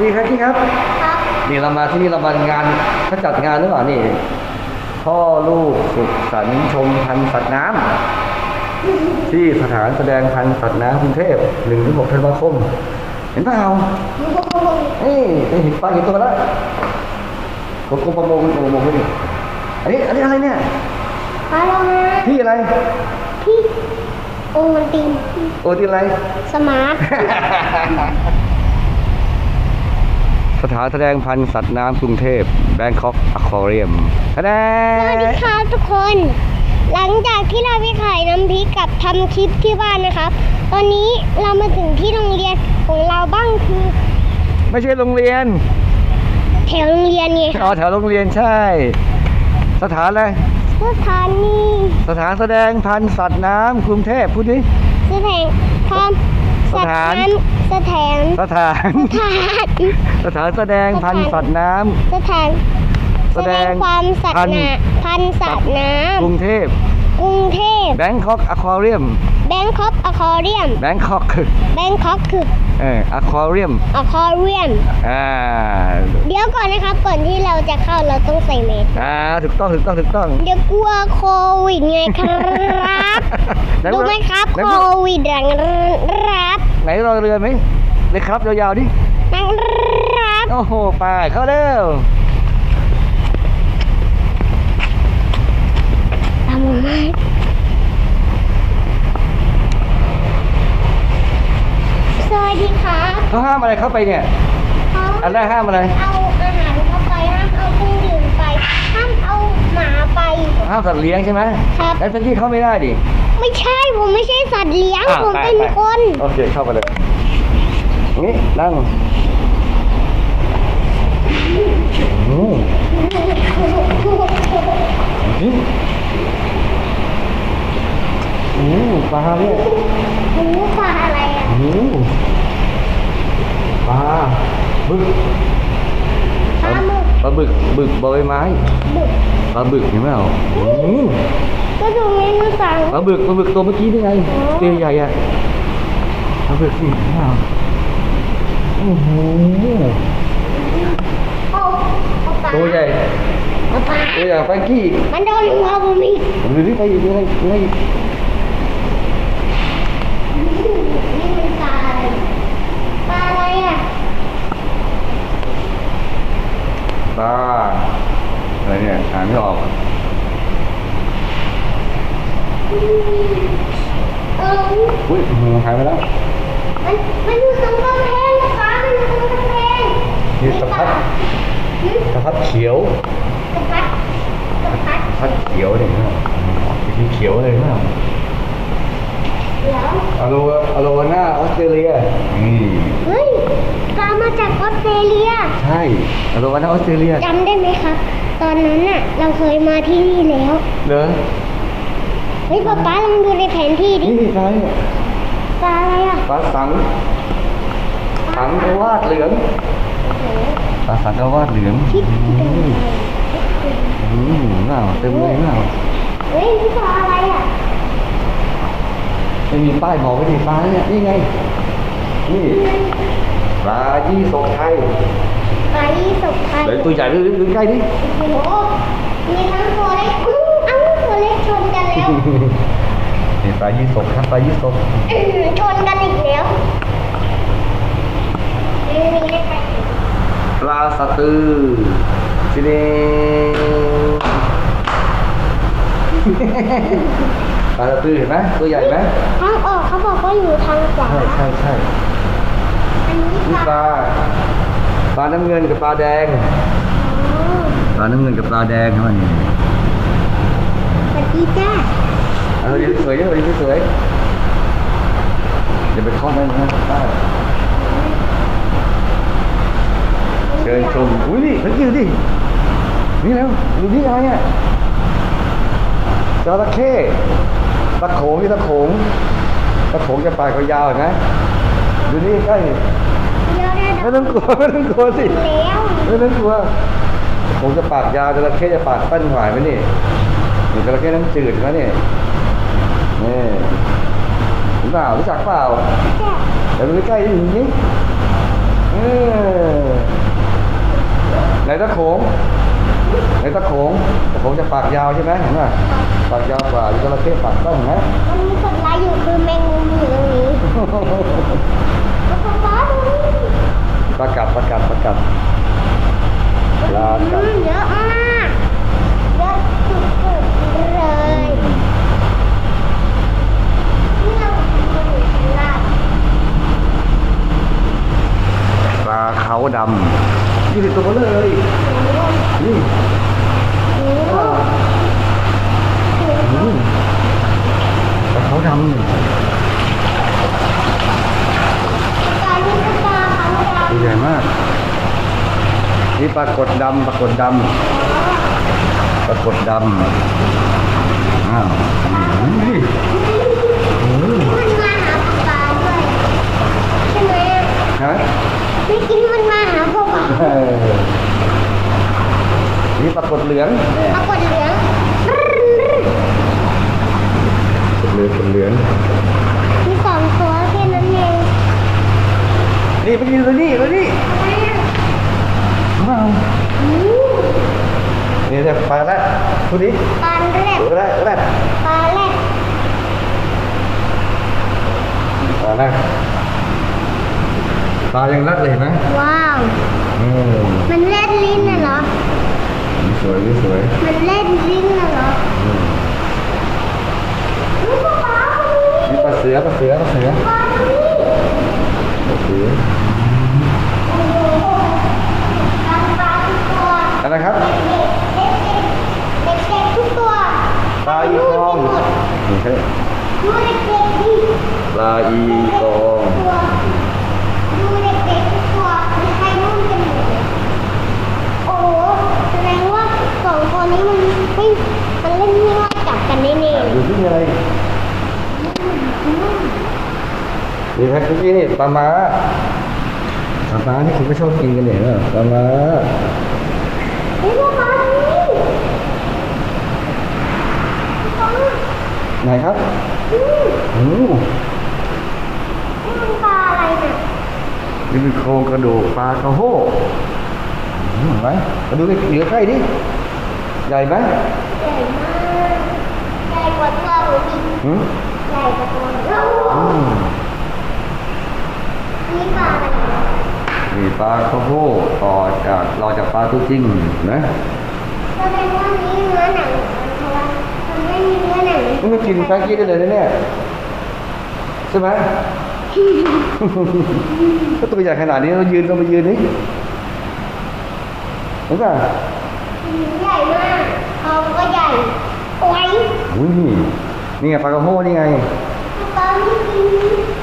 นี่ครับนี่ครับ ครับนี่เรามาที่นี่เรามางานเขาจัดงานหรือเปล่านี่ พ่อลูกสุขสันต์ชมพันธุ์สัตว์น้ำที่สถานแสดงพันธุ์สัตว์น้ำกรุงเทพหนึ่งถึงหกธันวาคม เห็นเปล่านี่ได้เห็นปลาเห็นตัวแล้วกรมประมงกรมประมงด้วยดิอันนี้อันนี้อะไรเนี่ยพาเรามาที่อะไรที่โอมันตีนโอที่อะไร สมาร์ท สถานแสดงพันธุ์สัตว์น้ำกรุงเทพแบงคอกอควาเรียมคะแนสวัสดีนครับทุกคน หลังจากที่เราไปขายน้ำพริกกับทำคลิปที่บ้านนะครับ ตอนนี้เรามาถึงที่โรงเรียนของเราบ้างคือไม่ใช่โรงเรียนแถวโรงเรียนไงคอ๋อรับแถวโรงเรียนใช่ สถานอะไรสถานีสถานแสดงพันธุ์สัตว์น้ำกรุงเทพพูดดิสถานความสัตว์สถานน้ำ สถานสถานสถานสถานแสดงพันธุ์สัตว์น้สถานแสดงความสัตพัว์นธุ์น้ำพันธุ์สัตว์น้ำกรุงเทพำกรุงเทพ แบงคอกอควาเรียม แบงคอกอะคอเรียมแบงคอกแบงคอกคือเอออควาเรียมอะคอเรียมอ่าเดี๋ยวก่อนนะครับก่อนที่เราจะเข้าเราต้องใส่เมสอ่าถูกต้องถูกต้องถูกต้องเดี๋ยวกลัวโควิดไงครับไหนรู้ไหมครับไหนโคพูดวิดรังรับไหนรอเรือไหมเลยครับยาวๆดินังรับโอ้โหไปเข้าเร็วทำไม สวัสดีครับเขาห้ามอะไรเข้าไปเนี่ยเขาอันแรกห้ามอะไร เอาอาหารเข้าไปห้ามเอาเครื่องดื่มไปห้ามเอาหมาไป ห้ามสัตว์เลี้ยงใช่ไหมครับแล้วพื้นที่เข้าไม่ได้ดิไม่ใช่ผมไม่ใช่สัตว์เลี้ยง อะผมไปเป็นไปคน โอเคเข้าไปเลยนี่นั่งอืมนี่อืมปลาเนี่ยหูปลาอะไรอะ อืม ปลาบึกปลาหมึกปลาบึกบึกบอใบไม้บึกปลาบึกเห็นไหมเอาอืมก็ดูเมนูสั่งปลาบึกปลาบึกตัวเมื่อกี้นี่ไงตัวใหญ่อะปลาบึกนี่เห็นไหมเอาโอ้โหโอ้เอาปลาตัวใหญ่เอาปลาตัวใหญ่แฟรงกี้อีกมันโดนหัวผมอีกผมดูนี่ไปอีกอะไรอะไรอีก นี่มันปลาอะไรปลาอะไรอะ ปลาอะไรเนี่ยอ่านไม่ออกเอออุ้ยมือหายไปแล้วมันมันอยู่ตรงกำแพงปลามันอยู่ตรงกำแพงนี่สะพัดหืมสะพัดเขียวสะพัดสะพัดสะพัดเขียวเนี่ยนะสีเขียวเลยนะเดี๋ยวอโลอโลวาน่าออสเตรเลียนี่เฮ้ยปลามาจากออสเตรเลีย ใช่อโลวาน่าออสเตรเลียจำได้ไหมครับ ตอนนั้นน่ะ เราเคยมาที่นี่แล้วเหรอเฮ้ยป๊าป๊าลองดูในแผนที่ดินี่ใช่ปลาอะไรอะปลาสังสังกวาดเหลืองปลาสังกวาดเหลืองคิดอืเป็นมอืมน่าเต็มเลยน่าเฮ้ยนี่ปลาอะไรอะไม่มีป้ายบอกไว้ที่ปลาเนี่ยนี่ไงนี่ ปลายี่สกไทยปลายี่สกไทยเดี๋ยวตัวใหญ่ดูดูใกล้ดิโอ้โหมีทั้งตัวเล็กอื้อเอ้าตัวเล็กชนกันแล้วนี่ปลายี่สกครับปลายี่สกอื้อชนกันอีกแล้วนี่มีเล็กไปปลาสะตือทีนี้ปลาสะตือเห็นไหมตัวใหญ่ไหมทางออกเขาบอกว่าอยู่ทางขวาใช่ใช่ใช่อั นนี้นี่ปปลาลาปลาน้ำเงินกับปลาแดงอ๋อปลาน้ำเงินกับปลาแดงครับมันสวัสดีจ้าเอาดีสวยๆเอาดีสวยๆอย่าไปเคาะมันนะได้เชิญชมอุ้ยนี่สังเกตดินี่แล้วดูนี่อะไรอะจระเข้ตะโขงนี่ตะโขงตะโขงจะปลายเขายาวเห็นไหม ดูนี่ใกล้เดี๋ยวได้ไม่ต้องกลัวไม่ต้องกลัวสิแล้วไม่ต้องกลัวผมจะปากยาวจระเข้จะปากสั้นหวายไหมนี่นี่จระเข้น้ำจืดนะนี่นี่รู้เปล่ารู้จักเปล่าจ้าเดี๋ยวดูใกล้ๆดิอย่างนี้เออไหนตะโขงไหนตะโขงตะโขงจะปากยาวใช่ไหมเห็นไหมปากยาวกว่าจระเข้ปากสั้นเห็นไหมมันมีสัตว์ร้ายอยู่คือแมงมุมอยู่ ประกัดประกัดประกัดลากัดเยอะมากเยอะสุดๆเลยปลาเขาดำยี่สิบตัวเลยนี่โอ้โหอืมปลาเขาดำนี่ ปลานี่ก็ปลาเขาดำ ตัวใหญ่มาก นี่ปลากดดำปลากดดำปลากดดำอ้าวนี่โอ้โหมันมาหาปลาด้วยใช่ไหมอะฮะเมื่อกี้มันมาหาพวกปลาเออนี่ปลากดเหลืองปรากฏเหลืองเหลืองเหลือง มีสองตัวแค่นั้นเอง นี่ไปยืนเลยนี่เลยนี่ทำไมอะว้าวอืมนี่แต่ปลาแรดพูดดิปลาแรดแรดแรดปลาแรดปลาแรดปลายังรัดเลยเห็นไหมว้าวอืมมันเล่นลิ้นน่ะเหรอนี่สวยนี่สวยมันเล่นลิ้นน่ะเหรออืมอุ๊ยปลาปลานี่ปลาเสือปลาเสือปลาเสือปลาตรงนี้ปลาเสือ โอ้โหปลาปลาทุกตัว อะไรครับเด็กเด็กเด็กเด็กทุกตัวปลาอีกองหมดนี่ใช่ดูเด็กเด็กดิปลาอีกองตัวดูเด็กเด็กทุกตัวมีใครนุ่มกันหมดเลยโอ้โหแสดงว่าสองตัวนี้มันไม่มันเล่นไม่ว่าจับกันแน่ๆดูที่อะไรนี่ครับเมื่อกี้นี่ปลาม้าปลาม้าที่คุณก็ชอบกินกันเนี่ยนะปลาม้า ไหนครับอืมโอ้โหนี่มันปลาอะไรเนี่ยนี่เป็นโครงกระดูกปลากระโหอืมเห็นไหมมาดูเหลือใกล้ดิ ใหญ่ไหมใหญ่มาก ใหญ่กว่าตัวผมอีกหืมใหญ่กว่าตัวเราอืมอันนี้ปลาอะไร เนี่ยนี่ปลากระโหต่อจากเราจากปลาตัวจริงนะแสดงว่านี้เนื้อหนังเพราะว่ามันไม่มีเนื้อหนังมันก็กินแป้งกี้ได้เลยนะเนี่ยใช่ไหมก็ตัวใหญ่ขนาดนี้เรายืนเรามายืนนี่เห็นป่ะใหญ่มากท้องก็ใหญ่โอ้ยอุ้ยนี่ไงปลากระโหนี่ไงตอนนี้กิน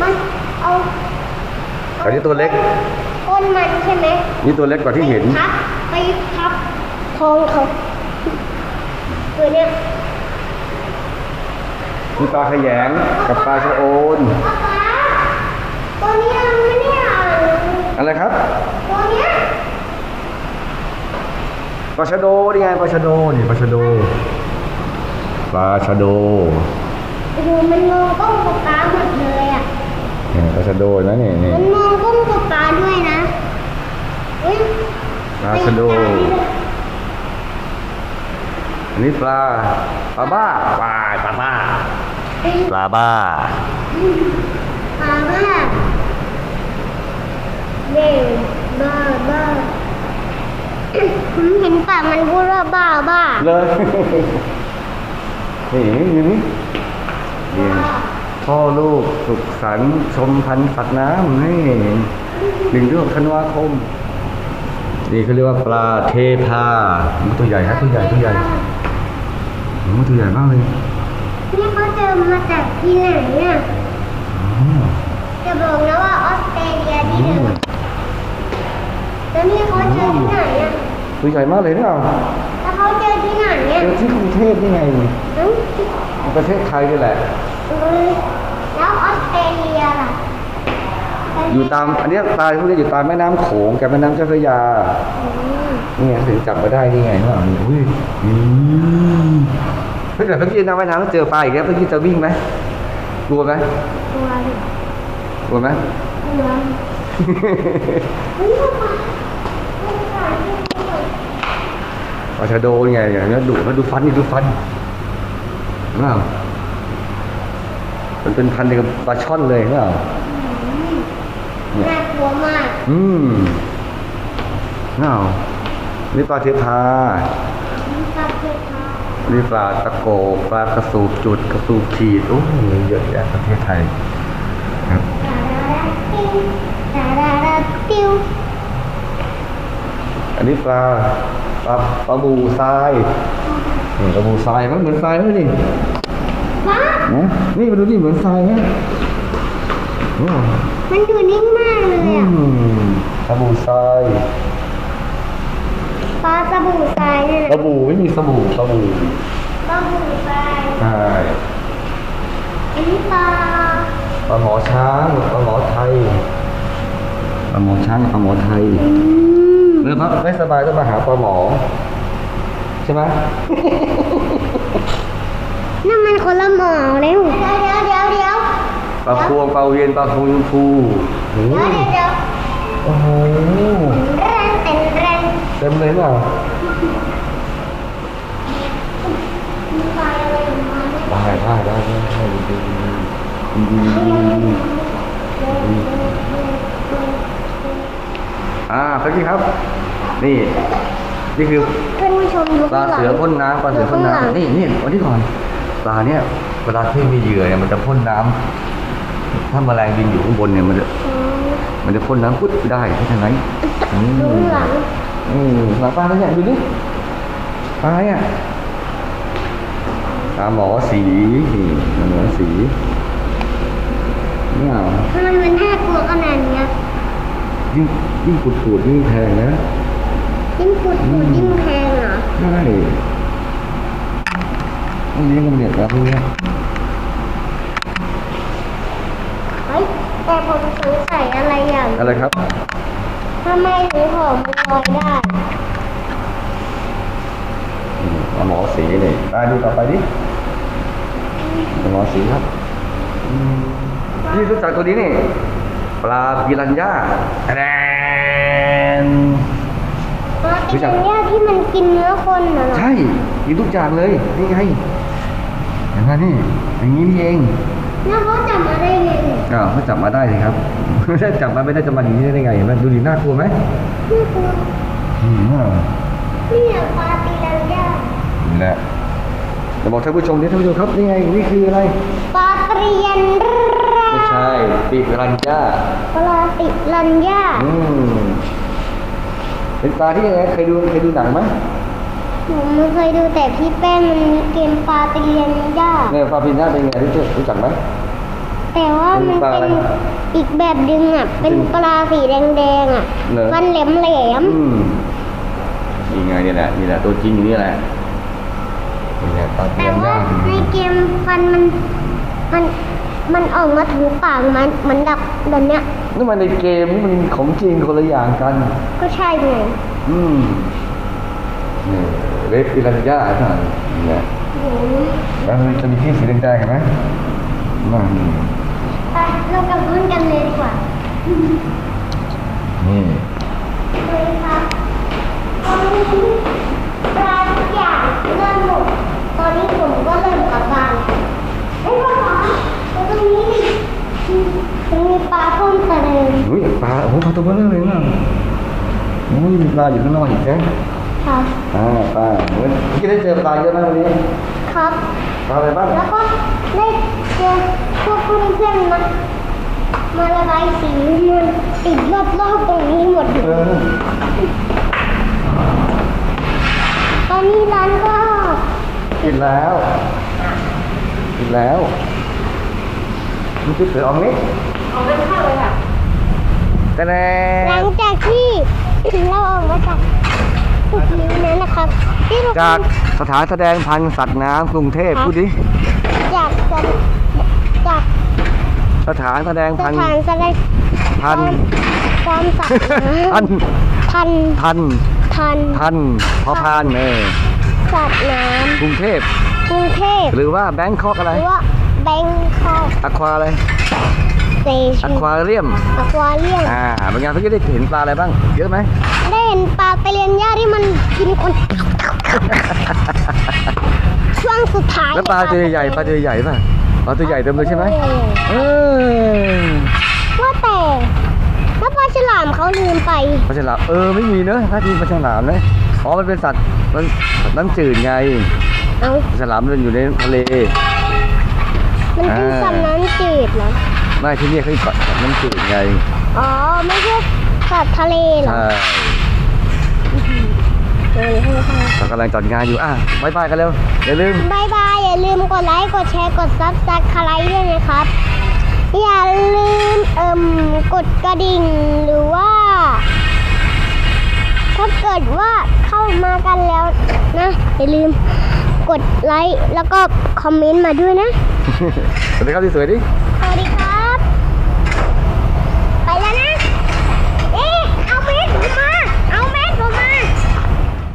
มันเอาอันนี้ตัวเล็ก ก้นมันใช่ไหมนี่ตัวเล็กกว่าที่เห็นไปทับไปทับท้องเขาตัวเนี้ยมีปลาขยงกับปลาชะโอนป๊าป๊าตัวนี้มันไม่ได้อ่านอะไรครับ ตัวเนี้ยปลาชะโดนี่ไงปลาชะโดนี่ปลาชะโดปลาชะโดโอ้โหมันมองกล้องกับป๊าหมดเลยอะเนี่ยปลาชะโดนะนี่นี่มันมองกล้องกับป๊าด้วยนะอุ้ย ปลาชะโดอันนี้ปลาปลาบ้าปลาปลาบ้าปลาบ้าปลาบ้าเย่บ้าบ้าผมเห็นปากมันพูดว่าบ้าบ้าเลยนี่นี่นี่นี่พ่อลูกสุขสันต์ชมพันธุ์สัตว์น้ำนี่หนึ่งเรื่องธันวาคม นี่เขาเรียกว่าปลาเทพามันตัวใหญ่ฮะตัวใหญ่ตัวใหญ่โอ้ตัวใหญ่มากเลยนี่เขาเจอมาจากที่ไหนเนี่ยอ๋อจะบอกนะว่าออสเตรเลียที่เดิมแล้วนี่เขาเจอที่ไหนอะตัวใหญ่มากเลยเนี่ยแล้วเขาเจอที่ไหนเนี่ยเจอที่กรุงเทพนี่ไงเอ้าประเทศไทยนี่แหละเออแล้วออสเตรเลียล่ะ อยู่ตาม อันนี้ยปลาพวกนี้อยู่ตามแม่น้ำโขงกับแม่น้ำเจ้าพระยานี่ไงถึงจับมาได้นี่ไงเนาะอุ้ยอืมเฮ้ยแต่เมื่อกี้น้ำว่น้ำแล้วเจอปลาอีกแล้วเมื่อกี้จะวิ่งไหมกลัวไหมตัวกลัวไหมตัวเฮ้ยปลาปลาที่สวยาชาโดไงอย่างนี้ดุแล้วดูฟันนี่ดูฟันว้าวมันเป็นพันธุ์เดียวกับปลาช่อนเลยว้าว น่ากลัวมาก อืมว้าวนี่ปลาเทพาปลาเทพานี่ปลาตะโกปลากระสูบจุดกระสูบขีดโอ้ยเยอะแยะประเทศไทยครับดาดาดาติ้วดาดาดาติ้วอันนี้ปลาปลาปลาบูทรายนี่ปลาบูทรายมันเหมือนทรายไหมนี่ว้านะนี่มาดูนี่เหมือนทรายไหมอื มมันดูนิ่งมากเลยอือะมปลาบูทรายปลาสบู่ทรายเนี่ยปลานะบูไม่มีสบู่ปลาบูปลาบู่ทรายใช่อันนี้ปลาปลาหมอช้างปลาหมอไทยปลาหมอช้างกับปลาหมอไทยอืมเรือพักไม่สบายก็มาหาปลาหมอ ใช่ไหมนั่นมันคนละหมอเร็วเดี๋ยวเดี๋ยวเดี๋ยวเดี๋ยว ปลาพวงปลาเวียนปลาพวงชมพูโอ้โหเดี๋ยวเดี๋ยวโอ้โหแรงเต็นแรงเต็มเลยเปล่ามีปลาอะไรออกมาไหมได้ได้ได้ได้ได้ดีดีดีอ่าสักทีครับ นี่นี่คือเพื่อนผู้ชมดูปลาข้างหลัง เสือพ่นน้ำปลาเสือพ่นดูข้างหลังน้ำนี่นี่วันนี้ก่อนปลาเนี่ยเวลาที่มีเหยื่อเนี่ยมันจะพ่นน้ำ ถ้าแมลงบินอยู่ข้างบนเนี่ยมันจะอืมมันจะพ่นน้ำพุดได้เพราะฉะนั้นอืมดูข้างหลังอืมหลังปลาเนี่ยดูดิปลาเนี่ยปลาหมอสีนี่ปลาหมอสีเนี่ยทำไมมันน่ากลัวขนาดเนี้ยยิ่งยิ่งขูดขูดๆยิ่งแพงนะยิ่งขุดขุดยิ่งแพงเหรอใช่ต้องเลี้ยงกันเด็ดแล้วพวกเนี้ย เฮ้ยแต่ ผมสงสัยอะไรอย่างอะไรครับทำไมถึงผมมันลอยได้อืมปลาหมอสีนี่ไปดูต่อไปดิปลาหมอสีครับอืมนี่รู้จักตัวนี้นี่ ปลาปิรันย่าแดนปลาติเป็นเนี่ยที่มันกินเนื้อคนเหรอใช่กินทุกอย่างเลย นี่ไงเห็นไหมนี่อย่างนี้นี่เอง แล้วเขาจับมาได้ไงเนี่ยอ้าวเขาจับมาได้สิครับถ้าจับมาไม่ได้จะมาอย่างนี้ได้ไงเห็นไหมดูดิน่ากลัวไหมนี่คืออืมอ่านี่แหละปลาปีรันย่านี่แหละจะบอกท่านผู้ชมนี่ท่านผู้ชมครับนี่ไงนี่คืออะไรปลาเตรียนไม่ใช่ปีกรันย่าปลาติรันย่าอืมเป็นปลาที่ยังไงเคยดูเคยดูหนังไหม ผมไม่เคยดูแต่พี่แป้งมันมีเกมปลาเตรียนย่าเนี่ยปลาปีน่าเป็นไงรู้จักรู้จักไหม แต่ว่ามันเป็นปลาอะไรเป็นอีกแบบดึงอะ เป็นปลาสีแดงๆอะเหรอ ฟันแหลมแหลมอืมนี่ไงนี่แหละนี่แหละตัวจริงอยู่นี่แหละนี่แหละปลาๆปีแต่รันว่าย่าในเกมฟันมันมันมันออกมาถูปากมันเหมือนดับแบบเนี้ย นี่มันในเกมนี่มันของจริงคนละอย่างกัน ก็ใช่ไง อืมนี่ เล็บปีรันย่าเท่านั้นเนี่ยโอ้โหแล้วมันจะมีที่สีแดงๆเห็นไหมนั่นไปเรากลับบ้านกันเลยดีกว่า นี่เลยค่ะตอนนี้ปลาทุกอย่างเริ่มหมด ตอนนี้ผมก็เริ่มกลับบ้านเอ้ยพ่อคะตรงนี้ดิตรงนี้ปลาเพิ่มเติมอุ้ยปลาโอ้โหปลาตัวเบลอเลยนะอุ้ยมีปลาอยู่ข้างนอกอีกนะ ครับอ่าปลาเมื่อกี้ได้เจอปลาเยอะไหมวันนี้ครับปลาอะไรบ้างแล้วก็ได้เจอพวกเพื่อนๆมามาระบายสีมันติดรอบๆตรงนี้หมดเออตอนนี้ร้านก็กินแล้วกินแล้วนี่คือเสือออมนิเอาเป็นข้าวเลยค่ะแต่แน่หลังจากที่เราออกมาจาก ตึกนี้นั้นนะครับที่เราจากสถานแสดงพันธุ์สัตว์น้ำกรุงเทพพูดดิจากจากจากสถานแสดงสพันธุ์ถานแสดงพันธุ์ความสัตว์พันธุ์พันพันธุ์พันพันธุ์พอพานเออสัตว์น้กรุงเทพำกรุงเทพหรือว่าแบงคอกอะไรหรือว่าแบงคอกอควาอะไรสเตอชันควาเรียม อควาเรียมอ่าเป็นไงเมื่อกี้ได้เห็นปลาอะไรบ้าง เยอะไหมได้เห็นปลาไปเรียนหญ้าที่มันกินคน ช่วงสุดท้ายแล้วปลาตัวใหญ่ๆปลาตัวใหญ่ป่ะปลาตัวใหญ่เต็มเลยใช่ไหมเออว่าแต่แล้วปลาฉลามเขาลืมไปปลาฉลามเออไม่มีเนอะถ้าทีปลาฉลามนะอ๋อมันเป็นสัตว์มันน้ำจืดไงเอาปลาฉลามมันอยู่ในทะเล มันเป็นอ่าสัตว์น้ำจืดเหรอไม่ที่นี่เขาเกาะสัตว์น้ำจืดไงอ๋อไม่ใช่สัตว์ทะเลเหรอใช่ เออให้ให้เรากำลังจัดงานอยู่ อะบายบายกันเร็ว อย่าลืมบายบาย อย่าลืมกดไลค์ กดแชร์ กดซับสไครต์ด้วยนะครับ อย่าลืมเอิ่มกดกระดิ่งหรือว่า ถ้าเกิดว่าเข้ามากันแล้วนะ อย่าลืมกดไลค์แล้วก็คอมเมนต์มาด้วยนะ สวัสดีครับที่สวยดิ